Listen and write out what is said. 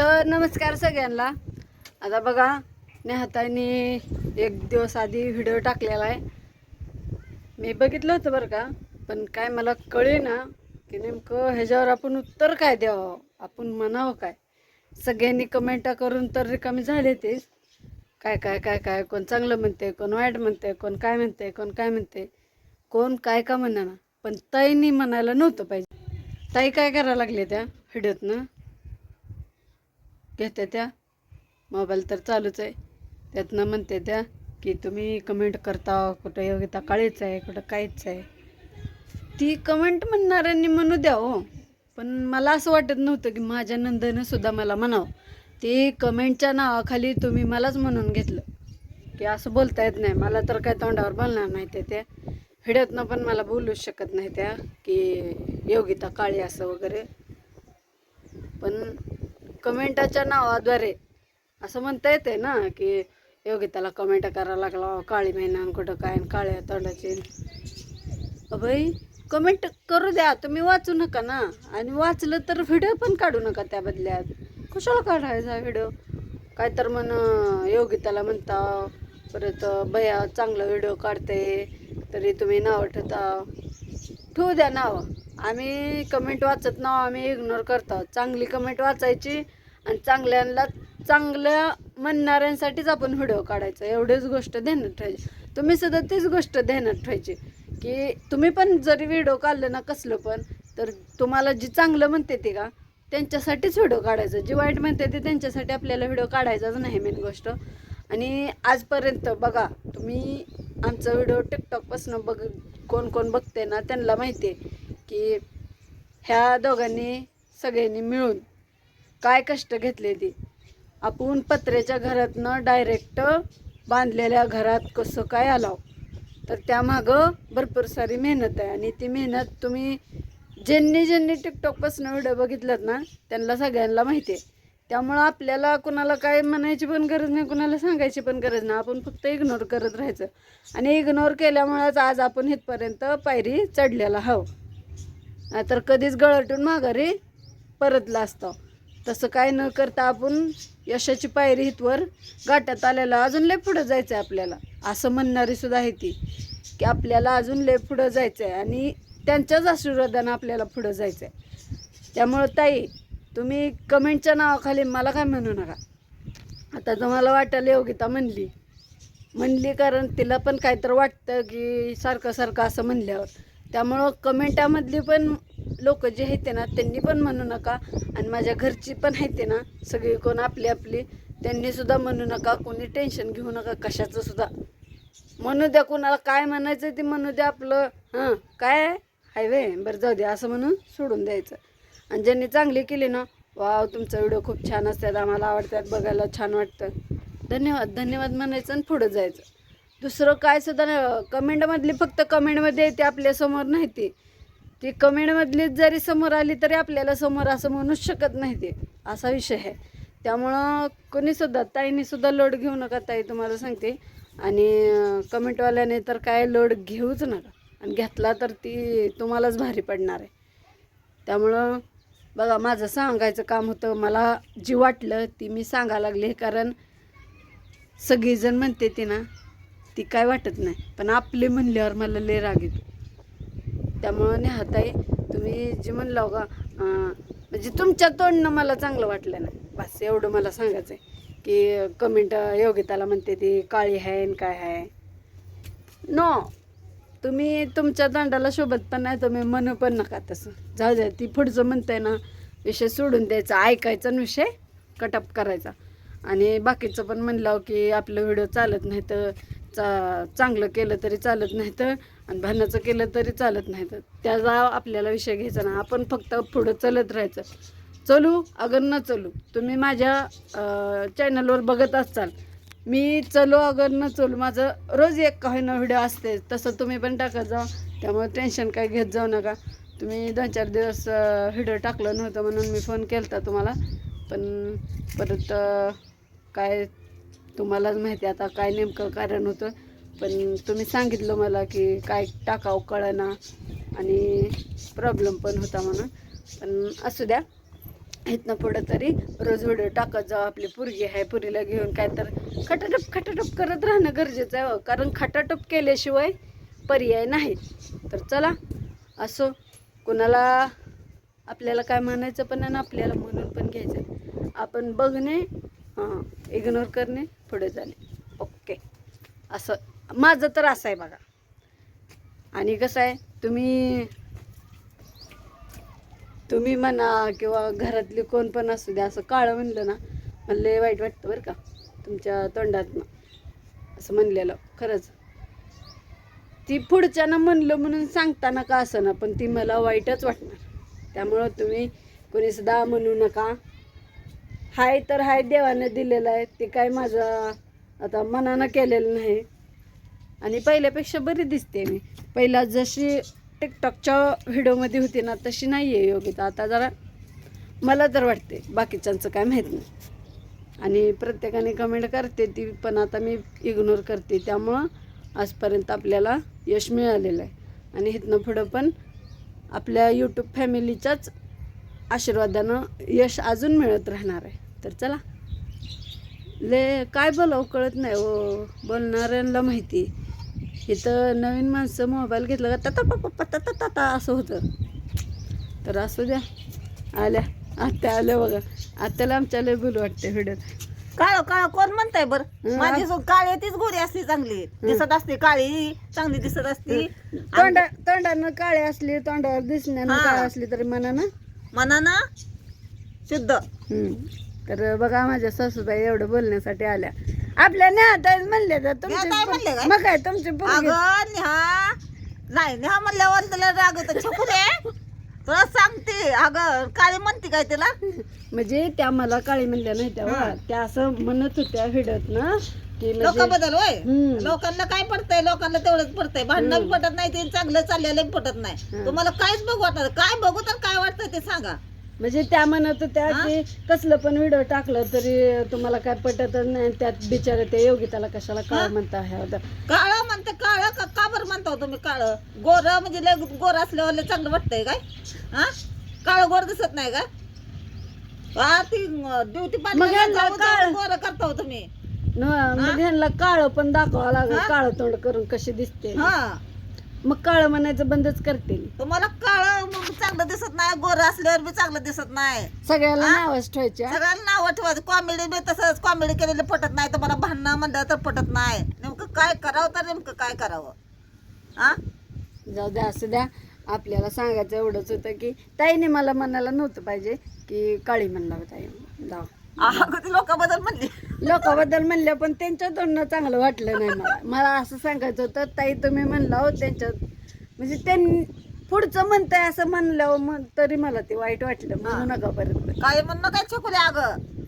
तर नमस्कार सगळ्यांना. आता बघा नेहाताने एक दिवस आधी व्हिडिओ टाकलेला आहे. मी बघितलं होतं बरं का पण काय मला कळे ना की नेमकं ह्याच्यावर आपण उत्तर काय द्यावं आपण म्हणावं काय? सगळ्यांनी कमेंटा करून तर रिकामी झाले ते. काय काय काय काय कोण चांगलं म्हणते कोण वाईट म्हणते कोण काय म्हणते कोण काय म्हणते कोण काय का म्हणा पण ताईनी म्हणायला नव्हतं पाहिजे. ताई काय करायला लागले त्या व्हिडिओतनं घेते त्या. मोबाईल तर चालूच आहे. त्यातनं म्हणते त्या की तुम्ही कमेंट करता कुठं योगिता काळीच आहे कुठं काहीच आहे. ती कमेंट म्हणणाऱ्यांनी म्हणू द्या हो. पण मला असं वाटत नव्हतं की माझ्या नंदनं सुद्धा मला म्हणावं. ती कमेंटच्या नावाखाली तुम्ही मलाच म्हणून घेतलं. की असं बोलता येत नाही. मला तर काय तोंडावर बोलणार नाही ते त्या. हिड्यातनं पण मला बोलूच शकत नाही त्या की योगिता काळी असं वगैरे. पण कमेंटाच्या नावाद्वारे असं म्हणता येते ना की योगिताला कमेंट करायला लागला काळी महिना आणि कुठं काय आणि काळ्या तोंडाची. अभय कमेंट करू द्या तुम्ही वाचू नका ना. आणि वाचलं तर व्हिडिओ पण काढू नका त्या बदल्यात. कशाला काढायचा व्हिडिओ काय तर म्हण योगिताला म्हणता परत बया चांगला व्हिडिओ काढते तरी तुम्ही नाव ठेवता. ठेवू द्या नाव. आम्ही कमेंट वाचत नाव आम्ही इग्नोर करतो. चांगली कमेंट वाचायची आणि चांगल्यांना चांगल्या म्हणणाऱ्यांसाठीच आपण व्हिडिओ काढायचा. एवढीच गोष्ट ध्यानात ठेवायची. तुम्ही सुद्धा तीच गोष्ट ध्यानात ठेवायची. की तुम्ही पण जरी व्हिडिओ काढलं ना कसलं पण तर तुम्हाला जी चांगलं म्हणते ते का त्यांच्यासाठीच व्हिडिओ काढायचा. जी वाईट म्हणते ते त्यांच्यासाठी आपल्याला व्हिडिओ काढायचाच नाही मेन गोष्ट. आणि आजपर्यंत बघा तुम्ही आमचा व्हिडिओ टिकटॉकपासून बघ कोण कोण बघते ना त्यांना माहिती आहे की ह्या दोघांनी सगळ्यांनी मिळून काय कष्ट घेतले ते? आपण पत्र्याच्या घरातनं डायरेक्ट बांधलेल्या घरात कसं काय आलाव? तर त्यामागं भरपूर सारी मेहनत आहे. आणि ती मेहनत तुम्ही ज्यांनी ज्यांनी टिकटॉकपासून व्हिडिओ बघितलात ना त्यांना सगळ्यांना माहिती आहे. त्यामुळं आपल्याला कुणाला काय म्हणायची पण गरज नाही कुणाला सांगायची पण गरज नाही. आपण फक्त इग्नोर करत राहायचं. आणि इग्नोर केल्यामुळेच आज आपण इथपर्यंत पायरी चढलेला हवं तर कधीच गळटून माघारी परतला असतो. तसं काय न करता आपण यशाची पायरी हितवर गाठ्यात आलेलं अजून लय पुढं जायचं आहे आपल्याला. असं म्हणणारी सुद्धा आहे ती की आपल्याला अजून लय पुढं जायचं आहे आणि त्यांच्याच आशीर्वादानं आपल्याला पुढं जायचं आहे त्यामुळं ताई तुम्ही कमेंटच्या नावाखाली मला काय म्हणू नका. आता तुम्हाला वाटायला योगिता म्हणली. म्हणली कारण तिला पण काहीतरी वाटतं की सारखं सारखं असं म्हणल्यावर. त्यामुळं कमेंटामधली पण लोक जे आहेत ते ना त्यांनी पण म्हणू नका. आणि माझ्या घरची पण आहेत ते ना सगळी कोण आपली आपली त्यांनी सुद्धा म्हणू नका. कोणी टेन्शन घेऊ नका कशाचं सुद्धा. म्हणू द्या कोणाला काय म्हणायचं ते म्हणू द्या आपलं. हां काय? हाय वे बरं जाऊ द्या असं म्हणून सोडून द्यायचं. आणि ज्यांनी चांगली केली ना वाव तुमचा व्हिडिओ खूप छान असतात आम्हाला आवडतात बघायला छान वाटतं. धन्यवाद धन्यवाद म्हणायचं आणि पुढं जायचं. दुसरं काय सुद्धा कमेंटमधली फक्त कमेंटमध्ये येते आपल्यासमोर नाही ती. ती कमेंटमधलीच जरी समोर आली तरी आपल्याला समोर असं म्हणूच शकत नाही ते. असा विषय आहे. त्यामुळं कोणीसुद्धा ताईनीसुद्धा लोड घेऊ नका ताई तुम्हाला सांगते. आणि कमेंटवाल्याने तर काय लोड घेऊच नका. आणि घेतला तर ती तुम्हालाच भारी पडणार आहे. त्यामुळं बघा माझं सांगायचं काम होतं मला जी वाटलं ती मी सांगायला लागले कारण सगळीजण म्हणते ती ना ती काय वाटत नाही. पण आपले म्हणल्यावर मला लय राग येतो. त्यामुळं नेहाताई तुम्ही जे म्हणलं का म्हणजे तुमच्या तोंडनं मला चांगलं वाटलं ना बस एवढं मला सांगायचं आहे की कमेंट योगिताला म्हणते ती काळी आहे आणि काय आहे? नो तुम्ही तुमच्या तोंडाला शोभत पण नाही तुम्ही म्हणू पण नका तसं. जाऊ द्या ती पुढचं म्हणते ना विषय सोडून द्यायचा ऐकायचा आणि विषय कटअप करायचा. आणि बाकीचं पण म्हणलं की आपलं व्हिडिओ चालत नाही तर चा चांगलं केलं तरी चालत नाही तर आणि भांडणाचं केलं तरी चालत नाही तर त्याचा आपल्याला विषय घ्यायचा ना आपण फक्त पुढं चलत राहायचं. चलू अगर न चलू. तुम्ही माझ्या चॅनलवर बघत असाल मी चलो अगर न चलू. माझं रोज एक काही ना व्हिडिओ असते. तसं तुम्ही पण टाकत जा. त्यामुळे टेन्शन काय घेत जाऊ नका. तुम्ही दोन चार दिवस व्हिडिओ टाकलं नव्हतं म्हणून मी फोन केला होता तुम्हाला. पण परत काय तुम्हालाच माहिती आता काय नेमकं कारण होतं. पण तुम्ही सांगितलं मला की काय टाकावं कळना आणि प्रॉब्लेम पण होता म्हणून. पण असू द्या. इथनं पुढं तरी रोज व्हिडिओ टाकत जाऊ आपली पुरगी आहे पुरीला घेऊन काय तर खटाटप खटाटप करत राहणं गरजेचं आहे हो. कारण खटाटप केल्याशिवाय पर्याय नाही. तर चला असो. कुणाला आपल्याला काय म्हणायचं पण आणि आपल्याला म्हणून पण घ्यायचं आपण बघणे हां. इग्नोर करणे पुढे जाणे. ओके. असं. माझं तर असं आहे बघा. आणि कसं आहे तुम्ही तुम्ही म्हणा किंवा घरातली कोण पण असू द्या असं काळं म्हणलं ना मला वाईट वाटतं बरं का तुमच्या तोंडातनं. असं म्हणलेलं खरंच. ती पुढच्यानं म्हणलं म्हणून सांगताना का असं ना पण ती मला वाईटच वाटणार. त्यामुळं तुम्ही कोणी सुद्धा म्हणू नका. हाय तर हाय देवानं दिलेलं आहे. ते काय माझं आता मनानं केलेलं नाही. आणि पहिल्यापेक्षा बरी दिसते मी. पहिला जशी टिकटॉकच्या व्हिडिओमध्ये होती ना तशी नाही आहे योगिता. आता जरा मला तर वाटते बाकीच्यांचं काय माहीत नाही. आणि प्रत्येकाने कमेंट करते ती पण आता मी इग्नोर करते. त्यामुळं आजपर्यंत आपल्याला यश मिळालेलं आहे. आणि इथनं पुढं पण आपल्या यूट्यूब फॅमिलीच्याच आशीर्वादानं यश अजून मिळत राहणार आहे. तर चला. ले काय बोलावं कळत नाही हो. बोलणाऱ्यांना माहिती. इथं नवीन माणसं मोबाईल घेतलं का तता पप्पा तता तता असं होतं. तर असू द्या. आल्या. आत्या आल्या बघा. आत्याला आमच्या लय बोलू वाटते व्हिडिओत काळ काळ कोण म्हणताय बर? माझी सो- काळी तीच गोरी असते चांगली. दिसत असते काळी चांगली दिसत असते. तोंडा तोंडानं काळे असली तोंडावर दिसण्यानं. काळे असली तरी मनानं मनानं शुद्ध. तर बघा माझ्या सासूबाई एवढं बोलण्यासाठी आल्या. आपल्या नेहाताईच म्हणले तर नेहाताई म्हणले तुमचे काय? मग काय तुमचे पोरगे अगं नेहा. नाही नेहा म्हणल्यावर त्याला राग येतो. छकुरे तुला सांगते. अगं काळी म्हणते काय तिला? म्हणजे त्या मला काळी म्हणल्या नाही त्या हा. त्या असं म्हणत होत्या व्हिडिओत ना की लोक म्हणजे बदल होय हम्म. लोकांना काय पडतंय लोकांना तेवढंच पडतंय भांडणं हम्म. पटत नाही ते चांगलं चाललेलं पटत नाही हं. तुम्हाला काहीच बघू वाटत काय बघू तर काय वाटतं ते सांगा म्हणजे त्या म्हणत हा? की कसलं पण व्हिडिओ टाकलं तरी तुम्हाला काय पटतच नाही त्यात बिचारे ते योगिताला कशाला हा? काय म्हणता ह्या होत्या. काळ म्हणते काळ का का बरं म्हणता हो तुम्ही काळ गोर म्हणजे लय गोर असल्यावर लय चांगलं वाटतंय काय हा काळ गोर दिसत नाही का हा ती ड्युटी मग यांना काळं- गोर करता हो तुम्ही न मग ह्यांना काळं पण दाखवावं लागेल. हा? काळं तोंड करून कशी दिसते. हा. मग काळं म्हणायचं बंदच करतील तुम्हाला काळ मग चांगलं दिसत नाही गोर असल्यावर बी चांगलं दिसत नाही. सगळ्याला हा? नावच ठेवायचे हा? सगळ्यांना नाव ठेवायचं. कॉमेडी बी तसंच कॉमेडी केलेलं पटत नाही तुम्हाला भांडणं म्हणलं तर पटत नाही. नेमकं काय करावं तर नेमकं काय करावं? हा? जाऊ द्या असं द्या. आपल्याला सांगायचं एवढंच होतं की ताईने मला म्हणायला नव्हतं पाहिजे की काळी म्हणला ताई जाऊ. अगं ती लोकांबद्दल म्हणली. लोकांबद्दल म्हणलं पण त्यांच्या तोंडनं चांगलं वाटलं नाही मला. मला असं सांगायचं होतं ताई तुम्ही म्हणला हो त्यांच्यात. म्हणजे त्यांनी पुढचं म्हणताय असं म्हणल्यावर मग तरी मला ते वाईट वाटलं. म्हणू नका परत. काय म्हणणं काय छकुले अगं.